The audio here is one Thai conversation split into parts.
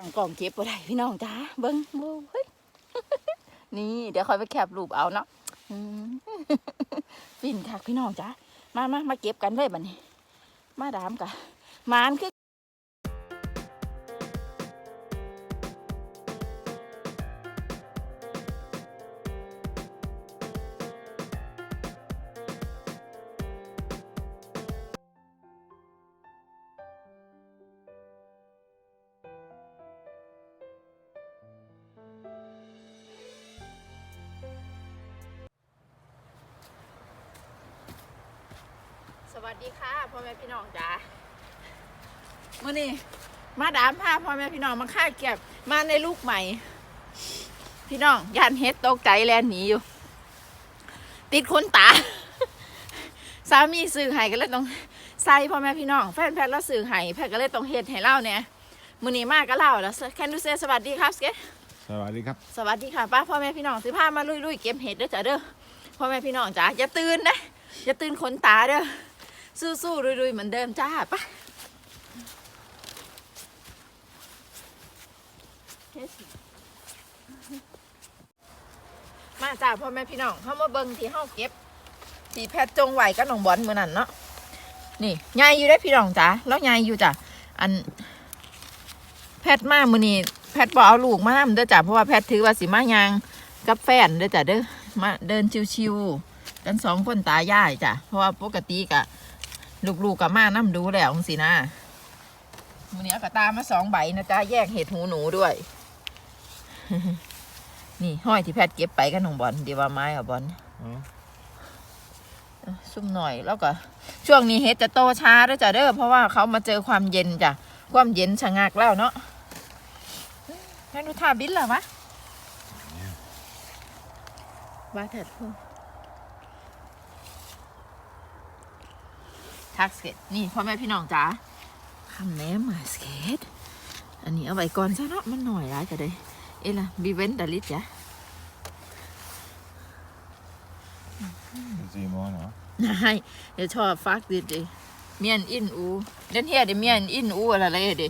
ตั้งกล่องเก็บบ่ได้พี่น้องจ้าเบิ้งโอ้เฮ้ยนี่เดี๋ยวคอยไปแคปรูปเอาเนาะฟินค่ะพี่น้องจ้ามามามาเก็บกันเลยบัดนี้ มาดามกะมานคือ วัสดีค่ะพ่อแม่พี่น้องจ้ามื่อนี้มาดามพาพ่อแม่พี่น้องมาค่ายเก็บมาในลูกใหม่ พี่น้องยานเฮ็ดตกใจแลนหนีอยู่ ติดคนตา สามีสื่อให้ก็เลยต้องใส่พ่อแม่พี่น้องแฟนแพทย์แล้วสื่อให้แพทย์ก็เลยต้องเฮ็ดให้เล่าเนี่ยมื่อนี้มากก็เล่าแล้วแคนดูเซสวัสดีครับสเกตสวัสดีครับ สวัสดีค่ะป้าพ่อแม่พี่น้องสิพามาลุยๆเก็บเห็ดเด้อจ้ะเด้อพ่อแม่พี่น้องจ้าอย่าตื่นนะอย่าตื่นขนตาเด้อ สู้ๆลุยๆเหมือนเดิมจ้าป้ามาจ้าพ่อแม่พี่น้องเข้ามาเบิ่งที่เฮาเก็บที่แพทย์จงไหวกับน้องบอลมือนั้นเนาะนี่ยายอยู่ได้พี่น้องจ้าแล้วยายอยู่จ้ะอัน แพทย์มามือนี้แพทย์บอเอาลูกมานำเด้อจ้ะเพราะว่าแพทย์ถือว่าสิมายางกับแฟนเด้อจ้ะเด้อมาเดินชิวๆกันสองคนตายายจ้ะเพราะว่าปกติกะ ลูกๆกับมานํดูแล้วสินะมื้อนี้เอากระตามาสองใบนะจ๊ะแยกเห็ดหูหนูด้วย นี่ห้อยที่แพทย์เก็บไปกัน้องบอลเดี๋ยวว่าไม้กับบอลซุ่มหน่อยแล้วก็ ช่วงนี้เห็ดจะโตช้าด้อจ้ะเด้อเพราะว่าเขามาเจอความเย็นจ้ะความเย็นชะงักแล้วเนาะแม่ดูท่าบินเหรอวะว่าเถิดพู ทักสเก็ตนี่พ่อแม่พี่น้องจ๋าคำแหนมมาสเก็ตอันนี้เอาไว้ก่อนซะเนาะมันหน่อยร้ายจะได้เอ้ล่ะบีเวนดาลิสจ้ะซีโมอนเหรอนายเดี๋ยวชอบฟักดิดิเมียนอินอูเดนเฮียเดเมียนอินอูอะไรเลยเด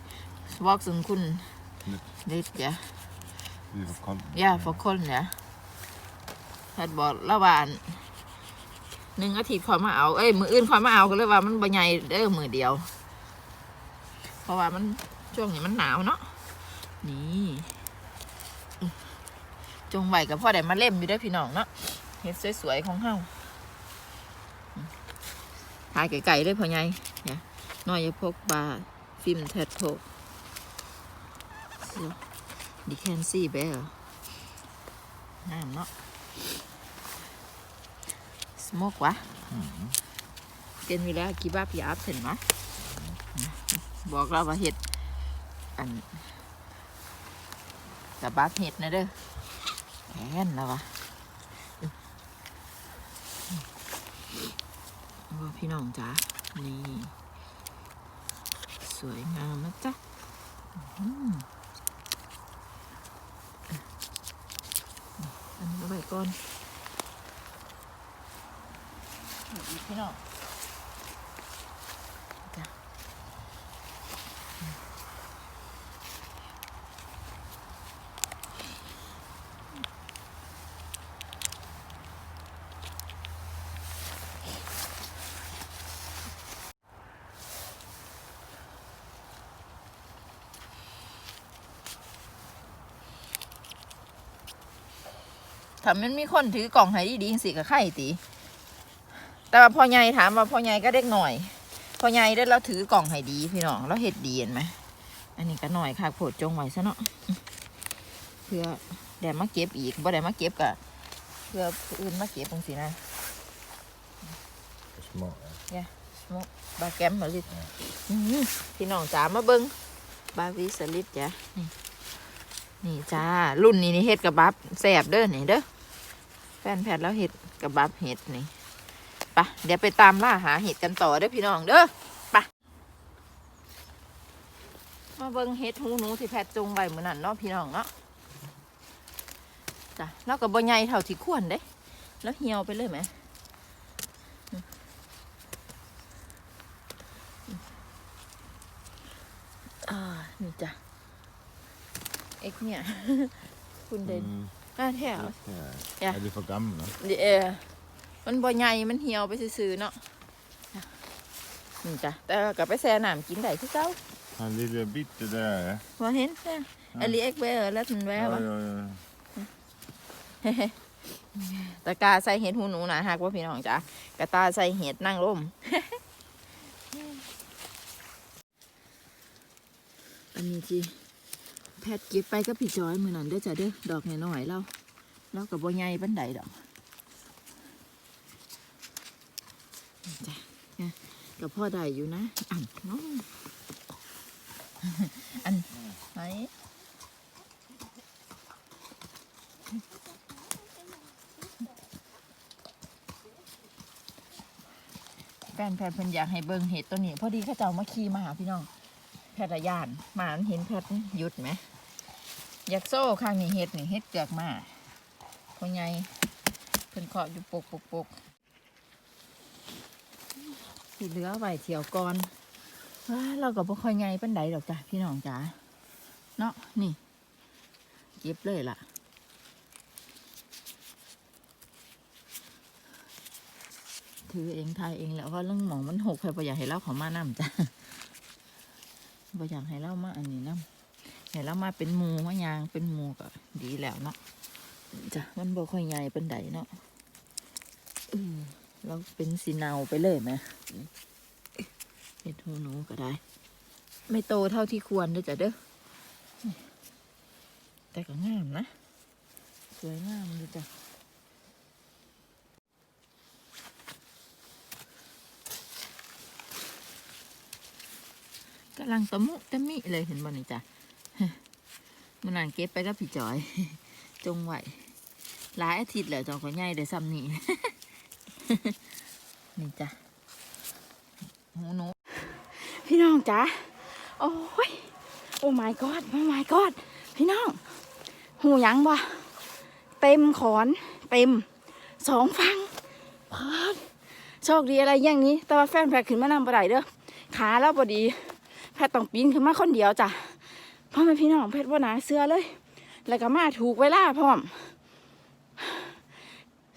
วอกสึงคุณลิสจ้ะดีกับคนย่าฟอกคนเนี่ยแพทย์บอกระหว่าง หนึ่งอาทิตย์คอยมาเอา เอ้ยมืออื่นคอยมาเอาก็เลยว่ามันบ่ใหญ่เด้อมือเดียว เพราะว่ามันช่วงนี้มันหนาวเนาะนี่จงไหวกับพ่อได้มาเล่มอยู่ได้พี่น้องเนาะเห็ดสวยๆของเฮาถ่ายไก่ๆเลยพ่อใหญ่เนี่ยน้อยอย่าพกบาฟิล์มแทดโพกดิแคนซี่เบลน้ำเนาะ สโมกวะเกนเวลากีบ้าพี่อัพเห็นไหมบอกเราว่าเห็ดอันกับบาเห็ดนะเด้อแค่นแล้ววะว่าพี่น้องจ๋านี่สวยงามนะจ๊ะอันนี้เอาไว้ก่อนอีก พี่น้องจ้ะถ้ามันมีคนถือกล่องให้ดีๆสิกับไข่ตี แต่ว่าพ่อใหญ่ถามว่าพ่อใหญ่ก็เด็กหน่อยพ่อใหญ่ได้แล้วถือกล่องให้ดีพี่น้องแล้วเห็ดดีเห็นไหมอันนี้ก็หน่อยค่ะโผดจงไว้ซะเนาะเพื่อแดดมาเก็บอีกบ่ได้มาเก็บกะเพื่อผู้อื่นมาเก็บตรงสินะสมองสมกบาแกมมาลิดอื้อหือพี่น้องจ๋ามาเบิงบาวิสลิดจ้ะนี่นี่จ้า รุ่นนี้นี่เห็ดกับบับแสบเด้อนี่เด้อแฟนแพทย์แล้วเห็ดกับบับเห็ดนี่ไปะเดี๋ยวไปตามล่าหาเห็ดกันต่อเด้อพี่น้องเด้อไปะมาเบิ่งเห็ดหูหนูที่แพทย์จงไว้เหมือนนั่นเนาะพี่น้องเนาะจ้ะแล้วก็บ่ใหญ่เท่าที่ควรเด้แล้วเหี่ยวไปเลยไหมอ่านี่จ้ะเอ็กเนี่ย คุณเด่น Mm, อะแถว ja. Ja. Er de for gamle? เออ มันบ่ใหญ่มันเหี่ยวไปซื่อๆเนาะนี่จ้ะแต่ก็ไปแช่น้ำกินได้คือเก่า Han lille bitte der, ja. บ่เห็นแค่อลีเอ็กเบอร์แล้วมันแวว Oj, อะ oj, oj. ตะกาใส่เห็ดหูหนูนะฮักว่าพี่น้องจ้ะกระตาใส่เห็ดนั่งร่ม อันนี้ที่แพทย์เก็บไปก็พี่จอยมือนั่นเด้อจ้ะเด้อดอกน้อยๆเราเรากับบ่ใหญ่ปันใดดอกนี่ จ้ะกับพ่อได้อยู่นะอันน้องอันไหนแฟนแพทย์เพิ่นอยากให้เบิ่งเห็ดตัวนี้ พอดีเข้าเจ้ามาขี่มาหาพี่น้อง แพทย์รยานหมานเห็นแพทย์หยุดไหม อยากโซ่ข้างนี้เห็ดนี่เห็ดเกือกมาพ่อใหญ่เพิ่นเคาะอยู่ปกปกปก ที่เหลือไว้เที่ยวก่อนว้าเราก็บ่ค่อยใหญ่ปานใดดอกจ้ะพี่น้องจ๋าเนาะนี่เก็บเลยล่ะถือเองทายเองแล้วก็เรื่องหมองมันหกใครบ่อยากให้เล่าเขามานํจ้ะบ่อยากให้เล่ามาอันนี้นํให้เล่ามาเป็นหมูมายางเป็นหมูก็ดีแล้วเนาะจ้ะมันบ่ค่อยใหญ่เป็นใดเนาะเออ เราเป็นสีเนาไปเลยไหมเห็ดหูหนูก็ได้ ไม่โตเท่าที่ควรด้อจ้ะเด้อแต่ก็งามนะ สวยงามเลยจ้ะกำลังตะมุตะมิเลยเห็นบ่นี่จ้ะมันนานเก็บไปกับพี่จอย จงไหวหลายอาทิตย์แล้วจองก็ใหญ่เดี๋ยวซ้ำนี่ นี่จ้ะหูหนูพี่น้องจ๋าโอ้ยโอ้ my god โอ้ my god พี่น้อง หูยังบ่เต็มขอนเต็มสองฟังพอดโชคดีอะไรอย่างนี้ แต่ว่าแฟนแพรขึ้นมานำบ่ได้เด้อขาแล้วพอดีแพทย์ต้องปีนขึ้นมาคนเดียวจ้ะพ่อแม่พี่น้องแพทย์ว่าหนาเสื้อเลย แล้วก็มาถูกเวลาพร้อม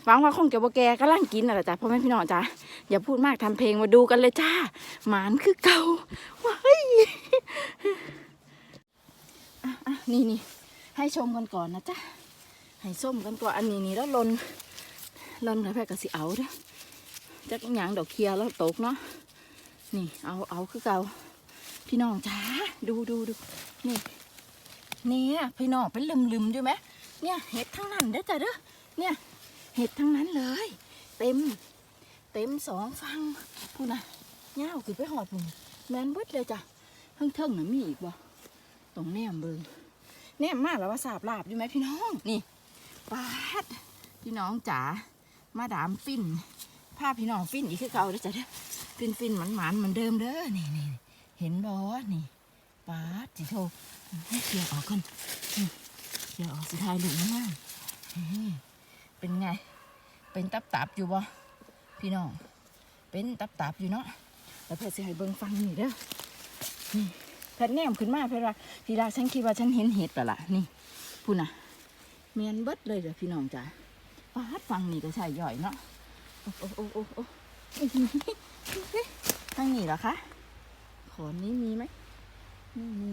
หวังว่าคงจะบ่แกก็ล่างกินน่ะจ้ะพ่อแม่พี่น้องจ้ะอย่าพูดมากทำเพลงมาดูกันเลยจ้าหมานคือเก่าว้ายอะนี่นี่ให้ชมกันก่อนนะจ๊ะให้ส้มกันก่อนอันนี้นี่แล้วลนลนกับแพรกสิเอาเด้อจักหยางดอกเคียแล้วตกเนาะนี่เอาเอาคือเก่าพี่น้องจ้าดูดูดูนี่เนี่ยพี่น้องเป็นลืมลืมด้วยไหมเนี่ยเห็ดทั้งนั้นเด้อจ้ะเด้อเนี่ย เห็ดทั้งนั้นเลย เต็ม เต็มสองฟังพูดนะเงาวขึ้นไปหอดมึงแมนเบิดเลยจ้ะเทิงเทิงๆน่ะมีอีกบ่ตรงแนมเบิงแนมมากแล้วว่าสาบลาบอยู่ไหมพี่น้องนี่ปาดพี่น้องจ๋ามาดามฟินพาพพี่น้องฟินอีกคือเก่าเด้อจ้ะเด้อฟินฟินหมันหมันเหมือนเดิมเด้อนี่นี่เห็นบ่นี่ปาดจิโทให้เคลียร์ออกก่อนเคลียร์ออกสุดท้ายหลุมมาก เป็นไง เป็นตับตับอยู่บ่พี่น้อง เป็นตับตับอยู่เนาะแล้วเพชรสิให้เบิ่งฟังนี่เด้อนี่แพทย์แนมขึ้นมาเพชรว่าพี่ดาฉันคิดว่าฉันเห็นเห็ดแล้วล่ะนี่พูดน่ะเมียนเบิดเลยเด้อพี่น้องจ้ะฟาดฟังนี่ก็ใช่ย่อยเนาะโอ้โอ้โอ้โอ้โอ้อื้อหือทางนี้เหรอคะขอนนี้มีไหมไม่มี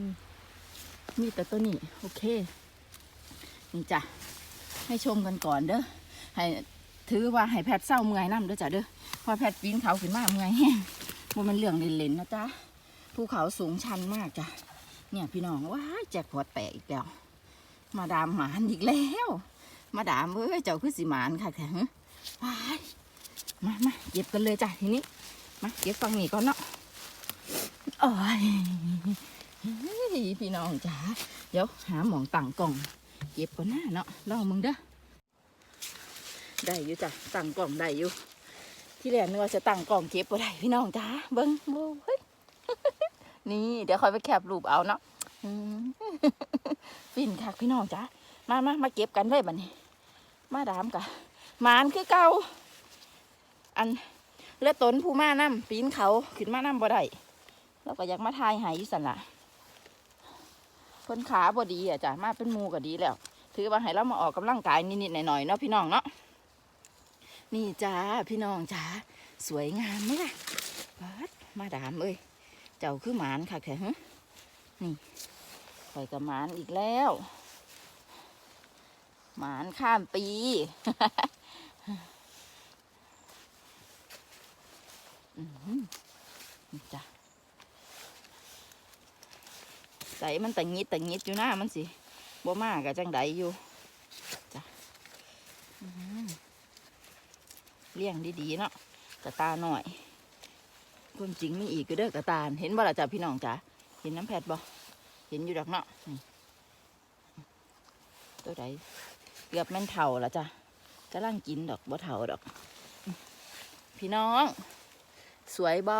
มีแต่ตัวนี้ โอเค นี่จ้ะ ให้ชมกันก่อนเด้อ ให้ถือว่าให้แพทย์เศร้าเมื่อยน้ำเด้อจ้ะเด้อเพอแพทย์ปีนเขาขึ้นมาเมื่อยแห้งว่ามันเรื่องเล่นๆนะจ๊ะภูเขาสูงชันมากจ้ะเนี่ยพี่น้องว้าแจกพอดแตกอีกแล้วมาดามหมานอีกแล้ว มาดามเอ้ยเจ้าคือสิหมานค่ะแข็งว้ายมามาเก็บกันเลยจ้ะทีนี้มาเก็บฟังนี่ก่อนเนาะโอ้ยพี่น้องจ๋าเดี๋ยวหาหมองตั้งกล่อง เก็บก่อนหน้าเนาะรอมึงเด้อ ได้อยู่จ้ะตั้งกล่องได้อยู่ที่แรกนึกว่าจะตั้งกล่องเก็บบ่ได้พี่น้องจ้าเบิ้งโอ้เฮ้ยนี่ เดี๋ยวคอยไปแคปรูปเอาเนาะฟินคักพี่น้องจ้ามามามาเก็บกันเลยบัดนี้ มาดามกะหมานคือเก่าอันเลือดตนผู้มานํปีนเขาขึ้นมานํบ่ได้แล้วก็อยากมาทายหายยู่สันละพ่นขาบ่ดีอะจ้ะมาเป็นมูก็ดีแล้ว ถือว่าให้เรามาออกกำลังกายนิดๆหน่อยๆเนาะพี่น้องเนาะ นี่จ้าพี่น้องจ้าสวยงามไหมล่ะปัดมาดามเอ้ยเจ้าคือหมานค่ะแค่ฮะนี่ข่อยกับหมานอีกแล้ว หมานข้ามปีนี่จ้ะใส่มันต่งิดต่งิดอยู่หน้ามันสิบ่มากกะจังใดอยู่จ้ะ เลี้ยงดีๆเนาะกระตาหน่อยความจริงมีอีกก็เด้อกระตาเห็นบ่ล่ะจ้ะพี่น้องจ๋าเห็นน้ำแพดบ่เห็นอยู่ดอกเนาะตัวใดเกือบแม่นเท่าละจ้ะกำลังกินดอกบ่เท่าดอก พี่น้อง สวยบ่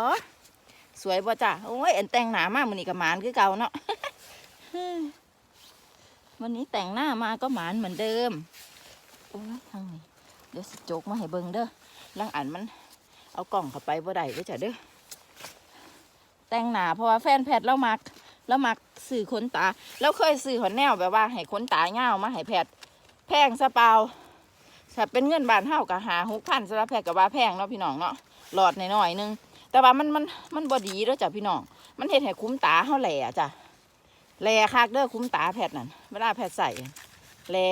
สวยบ่จ้ะโอ้ยเอ็นแต่งหน้ามากมันนี้ก็หมานคือเก่าเนาะวันนี้แต่งหน้ามาก็หมานเหมือนเดิมโอ้ยทางนี้เดี๋ยวสิโจกมาให้เบิ่งเด้อ ลังอันมัน เอากล่องเข้าไปบ่ได้เด้อจ้ะเด้อแต่งหนาเพราะว่าแฟนแพทย์เรามักเรามักสื่อขนตาเราเคยสื่อขนแนวแบบว่าให้ขนตาเงามาให้แพทย์แพงซะเปาถ้าเป็นเงินบาทเท่ากับหาหกพันสำหรับแพทย์กับว่าแพงเนาะพี่น้องเนาะหลอดหน่อยๆนึงแต่ว่ามันมันมันบอดีเด้อจ้ะพี่น้อง มันเห็นให้คุ้มตาเฮาแหล่จ้ะแหล่คักเด้อคุ้มตาแพทย์นั่นเวลาแพทย์ใส่แหล่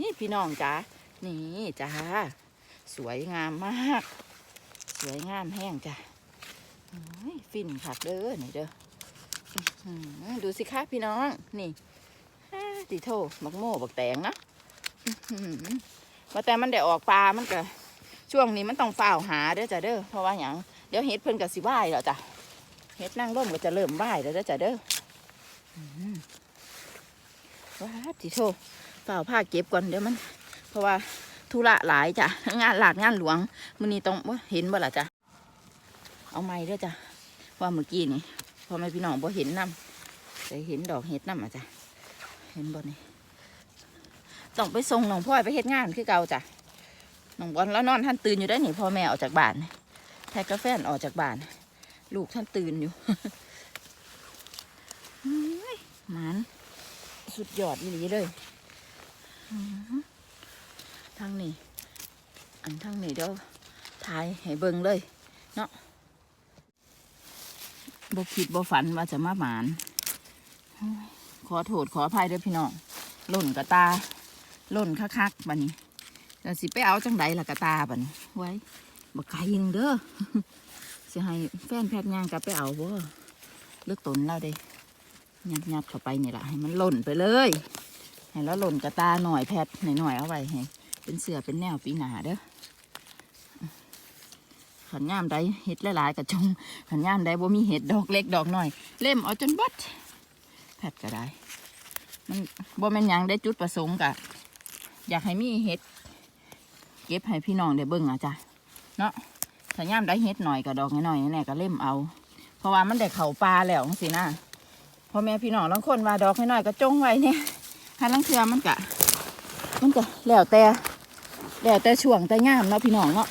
นี่พี่น้องจ้านี่จ้า สวยงามมาก สวยงามแห้งจ้ะฟินคักเด้อนี่เด้อดูสิคะพี่น้อง นี่ติโทบักโม่บักแตงเนาะอื้อหือว่าแต่มันได้ออกปลา มันก็ช่วงนี้มันต้องฝ้าวหาเด้อจ้ะเด้อ เพราะว่าอย่างเดี๋ยวเฮ็ดเพิ่นก็สิไหว้แล้วจ้ะเฮ็ดนั่งร่มก็จะเริ่มไหว้แล้วเด้อจ้ะเด้อว้าจิโทฝ้าวผ้าเก็บก่อนเดี๋ยวมัน เพราะว่า ธุระหลายจ้ะงานหลาดงานหลวงมือนี้ต้องว่าเห็นบ่ล่ะจ้ะเอาไม้ด้อจ้ะว่าเมื่อกี้นี่พ่อแม่พี่น้องบ่เห็นนํแต่เห็นดอกเห็ดนํอะจ้ะเห็นบ่นี่ต้องไปส่งน้องพ่อยไปเฮ็ดงานคือเก่าจ้ะน้องบอลแล้วนอนท่านตื่นอยู่ได้หนิพ่อแม่ออกจากบ้านแท็กกาแฟออกจากบ้าน ลูกท่านตื่นอยู่เฮ้ยหมันสุดยอดอีหลีเลยอือ ทางนี้ อันทางนี้เดี๋ยวถ่ายให้เบิ่งเลย เนาะบ่คิดบ่ฝันว่าจะมาหมาน ขอโทษขออภัยเด้อพี่น้องหล่นกระตาหล่นคักๆบัดนี้แล้วสิไปเอาจังใดล่ะกระตาบันไว้บักไก่ยิงเด้อสิให้แฟนแพทย์ย่างกลับไปเอาบ่เลือกตนเราเด้ยัดยัดเข้าไปนี่ละให้มันหล่นไปเลย ให้แล้วหล่นกระตาหน่อยแพทย์หน่อยๆเอาไว้ให้ เป็นเสือเป็นแนวปีหนาเด้อขันย่ามใดเห็ดหลายๆกระจงขันย่ามใดบ่มีเห็ดดอกเล็กดอกหน้อย เล่มเอาจนบัดแพทย์ก็ได้ มันบ่แม่นยังได้จุดประสงค์กะอยากให้มีเห็ด เก็บให้พี่น้องได้เบิ่งอะจ้ะเนาะถ้าย่ามได้เห็ดหน่อยก็ดอกน้อยๆแน่ก็เล่มเอา เพราะว่ามันได้เข่าปลาแล้วสินะพ่อแม่พี่น้องบางคนว่าดอกน้อยๆก็จงไว้เนี่ยถ้าลังเทือมันกะ มันก็แล้วแต่ แล้วแต่ช่วงแต่ย่ามเนาะพี่น้องเนาะ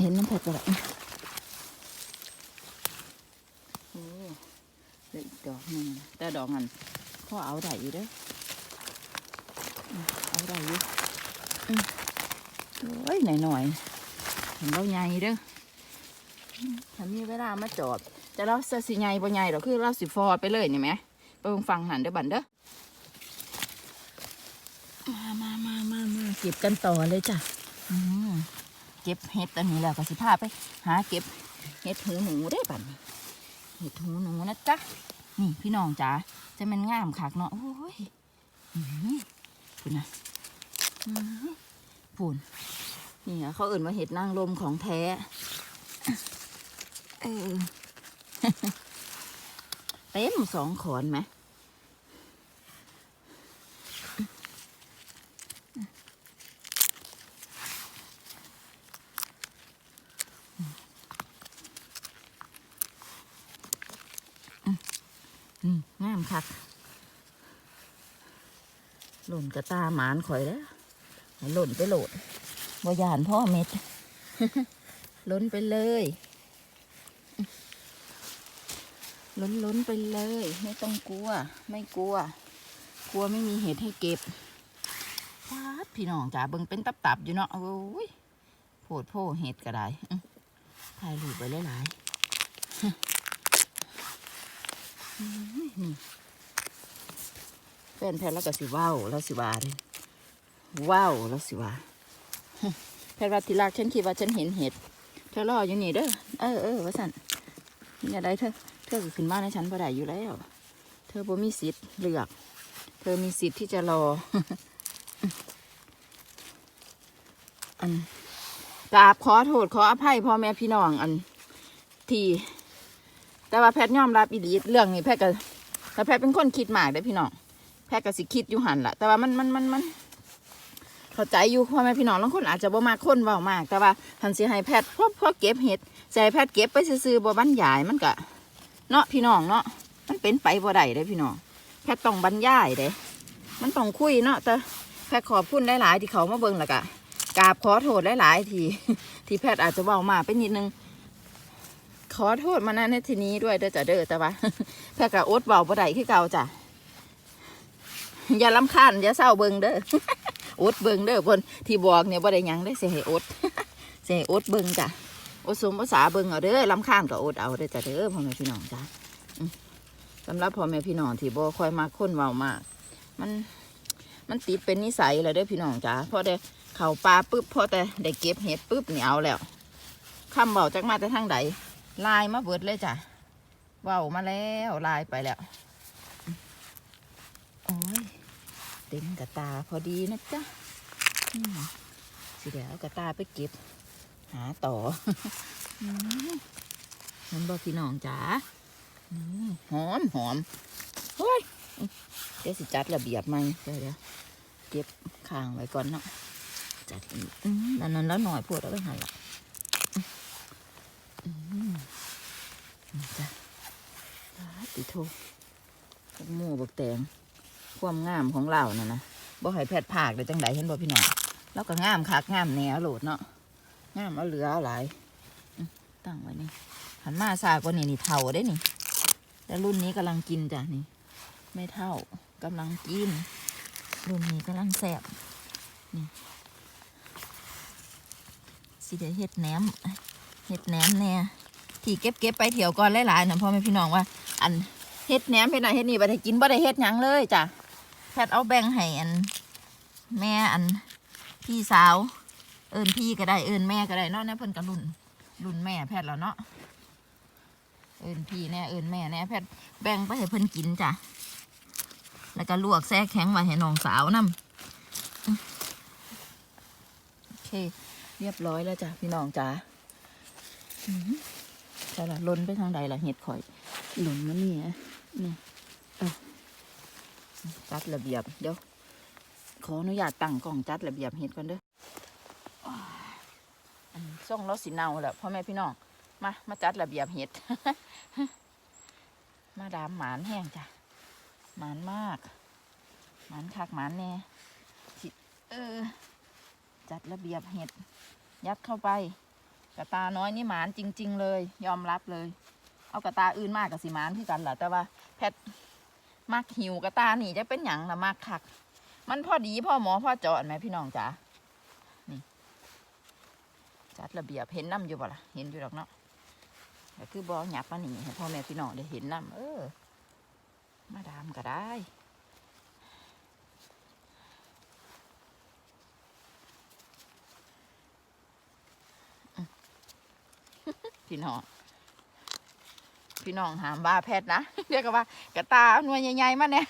เห็นน้ำเพชรก็แล้วอื้อโอ้เหลืออีกดอกนึงแต่ดอกนั้นพ่อเอาได้อยู่เด้อเอาได้อยู่โอ้ยหน่อยหน่อยเห็นเราใหญ่เด้อถ้ามีเวลามาจอดแต่เราจะสิใหญ่บ่ใหญ่หรอกคือเราสิฟอไปเลยนี่ไหมไปฟังหันเด้อบันเด้อมามามามา เก็บกันต่อเลยจ้ะเก็บเห็ดอันนี้แล้วก็สิพาไป หาเก็บเห็ดหูหนูได้อบัดนี้เห็ดหูหนูนะจ๊ะนี่พี่น้องจ๋าจะมันงามคักเนาะโอ้ยอืมคุณนะอืมพูนนี่อะเขาเอื่นว่าเห็ดนางลมของแท้เออเต็มสองขอนไหม งามคักหล่นกระตาหมานข่อยแล้วหล่นไปโหลดบยานพ่อเม็ดล้นไปเลยล้นล้นไปเลย ไม่ต้องกลัว ไม่กลัว กลัวไม่มีเห็ดให้เก็บฟาดพี่น้องจ๋าเบิ่งเป็นตับๆอยู่เนาะโอ้ยโผดโพเห็ดก็ได้ถ่ายรูปไปหลายๆ แฟนแพนแล้วก็สิว้าวแล้วสิว่าเลยว้าวแล้วสิว่าแพทย์ว่าทีแรกฉันคิดว่าฉันเห็นเห็ดเธอรออยู่นี่เด้อเออเออว่าสันนี่อะไรเธอเธอก็ขึ้นมาในฉันพอได้อยู่แล้ว เธอบ่มีสิทธิ์เลือก เธอมีสิทธิ์ที่จะรออันกราบขอโทษขออภัยพ่อแม่พี่น้องอัน ที่ แต่ว่าแพทย์ยอมรับอีหลีเรื่องนี้แพทย์ก็แต่แพทย์เป็นคนคิดมากเด้อพี่น้องแพทย์ก็สิคิดอยู่หันละแต่ว่ามันมันมันมันเข้าใจอยู่พ่อแม่พี่น้องบางคนอาจจะบ่มากคนเว้ามาก แต่ว่าทันสิให้แพทย์พอพอเก็บเห็ดใจแพทย์เก็บไปซื่อบ่บรรยายมันก็เนาะพี่น้องเนาะมันเป็นไปบ่ได้เด้พี่น้องแพทย์ต้องบรรยายเด้มันต้องคุยเนาะแต่แพทย์ขอบคุณหลายๆที่เขามาเบิ่งแล้วก็กราบขอโทษหลายๆที่ที่แพทย์อาจจะเว้ามากไปนิดนึง ขอโทษมาณในทีนี้ด้วยเด้อจ้ะเด้อแต่ว่าแพทย์ก็อดเว้าบ่ได้คือเก่าจ้ะอย่าลำคาญอย่าเศร้าเบิงเด้ออดเบิงเด้อเพิ่นที่บอกเนี่ยบ่ได้ยังได้อสิให้อดสิให้อดเบิงจ้ะอดสมภาษาเบิงเอาเด้อลำคาญก็อดเอาเด้อจ้ะเด้อพ่อแม่พี่น้องจ้ะสำหรับพ่อแม่พี่น้องที่บ่ค่อยมาค้นเว้ามาก มันมันติดเป็นนิสัยแล้วเด้อพี่น้องจ้ะพอได้เข้าป่าปุ๊บพอแต่ได้เก็บเห็ดปุ๊บเหนี่เอาแล้วคำเว้าจากมาแต่ทางใด ลายมาเบิดเลยจ้ะเว้ามาแล้วลายไปแล้ว โอ้ยเต็มกระตาพอดีนะจ๊ะสิเดี๋ยวกระตาไปเก็บ หาต่อมันบอกพี่น้องจ๋าหอมหอมเฮ้ยเดี๋ยวสิจัดระเบียบไหมเดี๋ยวเดี๋ยวเก็บข้างไว้ก่อนเนาะจัดอีกอืมนั่นนั้นแล้วหน่อยพวดเอาไปหันละ นี่จ้ะติโทหมูบักแตงความงามของเราน่ะนะบ่ให้แพทย์ผากเลยจังไดเห็นบ่พี่น้องแล้วก็งามคักงามแหนวโหลดเนาะงามเอาเหลือเอาหลายตั้งไว้นี่หันมาซากว่านี่นี่เท่าได้นี่แต่รุ่นนี้กำลังกินจ้ะนี่ ไม่เท่ากำลังกิน รุ่นนี้กำลังแสบนี่สิเดียเฮ็ดแหนม เฮ็ดแหนมแน่ที่เก็บเก็บไปเถี่ยวก่อนหลายๆนะพ่อแม่พี่น้องว่า อันเฮ็ดแหนมเฮ็ดนั่นเฮ็ดนี่บ่ได้กินบ่ได้เฮ็ดหยังเลยจ้ะแพทย์เอาแบ่งให้อัน แม่อันพี่สาว เอิ้นพี่ก็ได้เอิ้นแม่ก็ได้เนาะเนี่ยเพิ่นก็รุ่นรุ่นแม่แพทย์แล้วเนาะเอิ้นพี่แน่เอิ้นแม่แน่แพทย์แบ่งไปให้เพิ่นกินจ้ะแล้วก็ลวกแซ่แข็งไว้ให้น้องสาวนํโอเค เรียบร้อยแล้วจ้ะพี่น้องจ้ะ ใช่ละล้นไปทางใดล่ะเห็ดข่อย หล่นมานี่นะนี่เอาจัดระเบียบ เดี๋ยว ขออนุญาตตั้งกล้องจัดระเบียบเห็ดก่อนเด้ออ้ายอันส่งรถสีเนาแหละพ่อแม่พี่น้อง มา มาจัดระเบียบเห็ด มาดามหมานแห้งจ้ะ หมานมาก หมานคักหมานแน่สิเออ จัดระเบียบเห็ด ยัดเข้าไป กระตาน้อยนี่หมานจริง ๆ เลย ยอมรับเลย เอากระตาอื่นมากกับสีหมานคือกันแหละแต่ว่าแพทมักหิวกระตานี่จะเป็นหยังละมากคัก มันพอดีพ่อหมอพ่อเจาะไหมพี่น้องจ๋านี่จัดระเบียบเห็นน้ำอยู่บ่ล่ะเห็นอยู่หรอกเนาะแต่คือบอหยับมาหนีให้พ่อแม่พี่น้องได้เห็นน้ำเออ มาดามก็ได้ พี่น้อง พี่น้องหามว่าแพทย์นะเรียกว่า กระตาหน่วยใหญ่ๆมาเนี่ย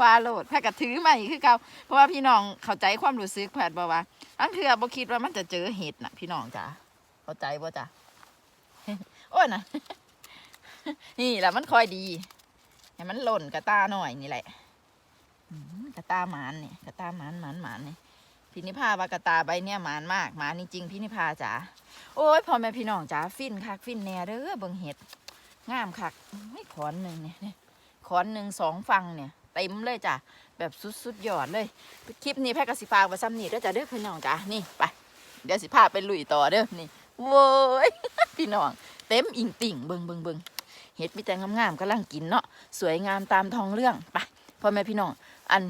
ว่าโหลดแพทย์กระถือมาอีกคือเก่าเพราะว่าพี่น้องเข้าใจความรู้สึกแพทย์บอกว่าอันเถื่อบ่คิดว่ามันจะเจอเห็ดนะพี่น้องจ้ะเข้าใจบ่จ้ะโอ้ยนะนี่แหละมันคอยดีให้มันหล่นกระตาหน่อยนี่แหละกระตาหมานนี่กระตาหมานหมานหมานนี่ พี่นิพาวากตาใบเนี่ยหมานมากหมานจริงๆพี่นิพาจ๋าโอ้ยพ่อแม่พี่น้องจ๋าฟินคักฟินแน่เด้อเบิ่งเห็ดงามคักไม่ขอนหนึ่งเนี่ยขอนหนึ่งสองฟังเนี่ยเต็มเลยจ้ะแบบสุดสุดๆยอดเลย คลิปนี้แพทย์กสิฟากไว้ซ้ำนี่ด้อจ้ะเด้อพี่น้องจ๋านี่ไปเดี๋ยวสิพาไปลุยต่อเด้อนี่โว้ยพี่น้อง เต็มอิงติ่งเบิงเบิงเบิงเห็ดมีแต่งามๆกำลังกินเนาะสวยงามตามทองเรื่องไปพ่อแม่พี่น้อง อัน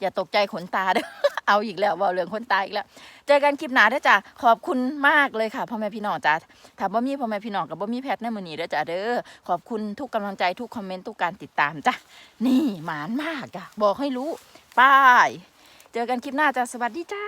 อย่าตกใจขนตาเด้อ เอาอีกแล้วว่าเรื่องคนตายอีกแล้วเจอกันคลิปหน้าด้จ้ะขอบคุณมากเลยค่ะพ่อแม่พี่น้องจ้ะถามว่ามีพ่อแม่พี่น้องกับบ่มีแพทย์ในมือนี้ด้จ้ะเด้อขอบคุณทุกกำลังใจทุกคอมเมนต์ทุกการติดตามจ้ะนี่หมานมากจ้ะบอกให้รู้ป้ายเจอกันคลิปหน้าจ้ะสวัสดีจ้า